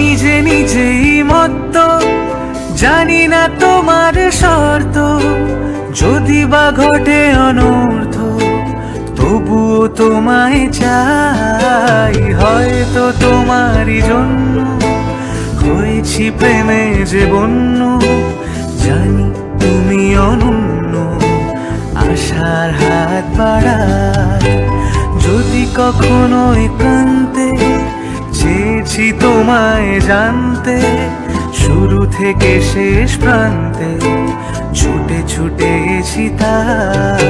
নিজে নিজেই মত্ত। জানি না তোমার শর্ত, যদি বা ঘটে অনর্থ, তবুও তোমায় চাই। হয়তো তোমারই জন্য হয়েছি প্রেমে যে বন্য। জানি তুমি অনন্য, আশার হাত বাড়ায়। যদি কখনো একান্তে চেয়েছি তোমায় জানতে শুরু থেকে শেষ প্রান্তে ছুটে ছুটে এসি তাই